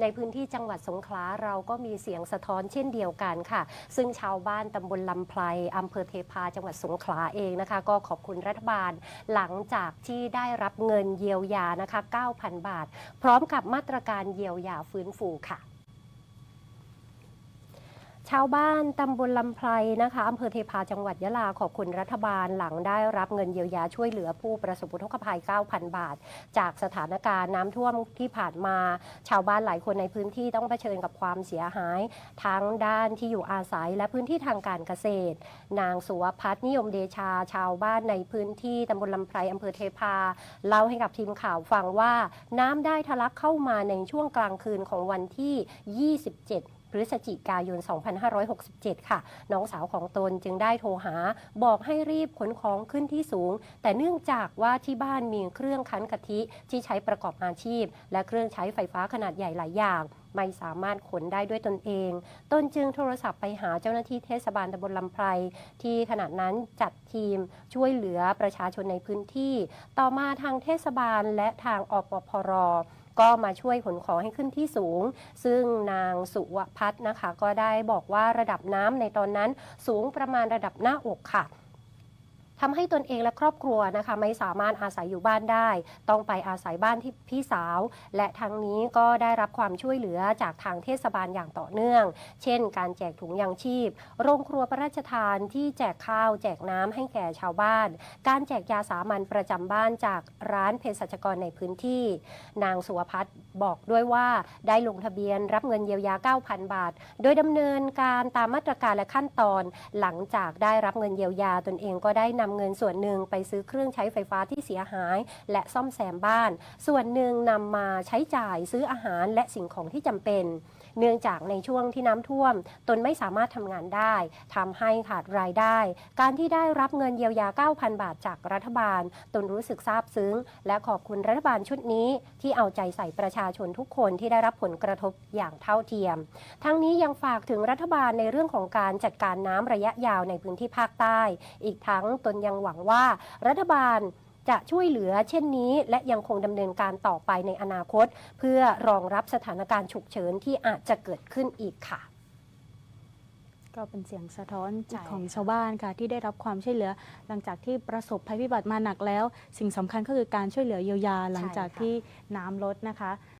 ในพื้นที่จังหวัดสงขลาเราก็มีเสียงสะท้อนเช่นเดียวกันค่ะ ซึ่งชาวบ้านตำบลลำไพรอำเภอเทพาจังหวัดสงขลาเองนะคะ ก็ขอบคุณรัฐบาลหลังจากที่ได้รับเงินเยียวยานะคะ 9,000 บาท พร้อมกับมาตรการเยียวยาฟื้นฟูค่ะ ชาวบ้านตำบลลำไพรนะคะอำเภอเทพาจังหวัดยะลาขอบคุณรัฐบาลหลังได้รับเงินเยียวยาช่วยเหลือผู้ประสบอุทกภัย 9,000 บาท จากสถานการณ์น้ำท่วมที่ผ่านมา ชาวบ้านหลายคนในพื้นที่ต้องเผชิญกับความเสียหาย ทั้งด้านที่อยู่อาศัยและพื้นที่ทางการเกษตร นางสุวพัฒนิยมเดชา ชาวบ้านในพื้นที่ตำบลลำไพรอำเภอเทพาเล่าให้กับทีมข่าวฟังว่า น้ำได้ทะลักเข้ามาในช่วงกลางคืนของวันที่ 27 พฤศจิกายน 2567 ค่ะ น้องสาวของตนจึงได้โทรหา บอกให้รีบขนของขึ้นที่สูง แต่เนื่องจากว่าที่บ้านมีเครื่องคั้นกะทิที่ใช้ประกอบอาชีพ และเครื่องใช้ไฟฟ้าขนาดใหญ่หลายอย่างไม่สามารถขนได้ด้วยตนเอง ตนจึงโทรศัพท์ไปหาเจ้าหน้าที่เทศบาลตำบลลำไพร ที่ขณะนั้นจัดทีมช่วยเหลือประชาชนในพื้นที่ ต่อมาทางเทศบาลและทางอปพร ก็มาช่วยขนของให้ขึ้นที่สูง ซึ่งนางสุวพัฒน์นะคะ ก็ได้บอกว่าระดับน้ำในตอนนั้นสูงประมาณระดับหน้าอกค่ะ ทำให้ตนเองและครอบครัวนะคะไม่สามารถอาศัยอยู่บ้านได้ ต้องไปอาศัยบ้านที่พี่สาว และทั้งนี้ก็ได้รับความช่วยเหลือจากทางเทศบาลอย่างต่อเนื่อง เช่น การแจกถุงยางชีพ โรงครัวพระราชทานที่แจกข้าวแจกน้ำให้แก่ชาวบ้าน การแจกยาสามัญประจำบ้านจากร้านเภสัชกรในพื้นที่ นางสุวพัฒน์บอกด้วยว่าได้ลงทะเบียนรับเงินเยียวยา 9,000 บาท โดยดำเนินการตามมาตรการและขั้นตอน หลังจากได้รับเงินเยียวยาตนเองก็ได้นำเงินส่วนหนึ่งไปซื้อเครื่องใช้ไฟฟ้าที่เสียหาย และซ่อมแซมบ้าน ส่วนหนึ่งนำมาใช้จ่ายซื้ออาหารและสิ่งของที่จำเป็น เนื่องจากในช่วงที่น้ำท่วม ตนไม่สามารถทำงานได้ทำให้ขาดรายได้ การที่ได้รับเงินเยียวยา 9,000 บาทจากรัฐบาล ตนรู้สึกซาบซึ้ง และขอบคุณรัฐบาลชุดนี้ ที่เอาใจใส่ประชาชนทุกคนที่ได้รับผลกระทบอย่างเท่าเทียม ทั้งนี้ยังฝากถึงรัฐบาลในเรื่องของการจัดการน้ำระยะยาวในพื้นที่ภาคใต้ อีกทั้งตนยังหวังว่ารัฐบาล จะช่วยเหลือเช่นนี้ และยังคงดำเนินการต่อไปในอนาคต เพื่อรองรับสถานการณ์ฉุกเฉินที่อาจจะเกิดขึ้นอีกค่ะ ก็เป็นเสียงสะท้อนใช่ของค่ะชาวบ้านค่ะ ที่ได้รับความช่วยเหลือ หลังจากที่ประสบภัยพิบัติมาหนักแล้ว สิ่งสำคัญก็คือการช่วยเหลือเยียวยาหลังจากที่น้ำลดนะคะ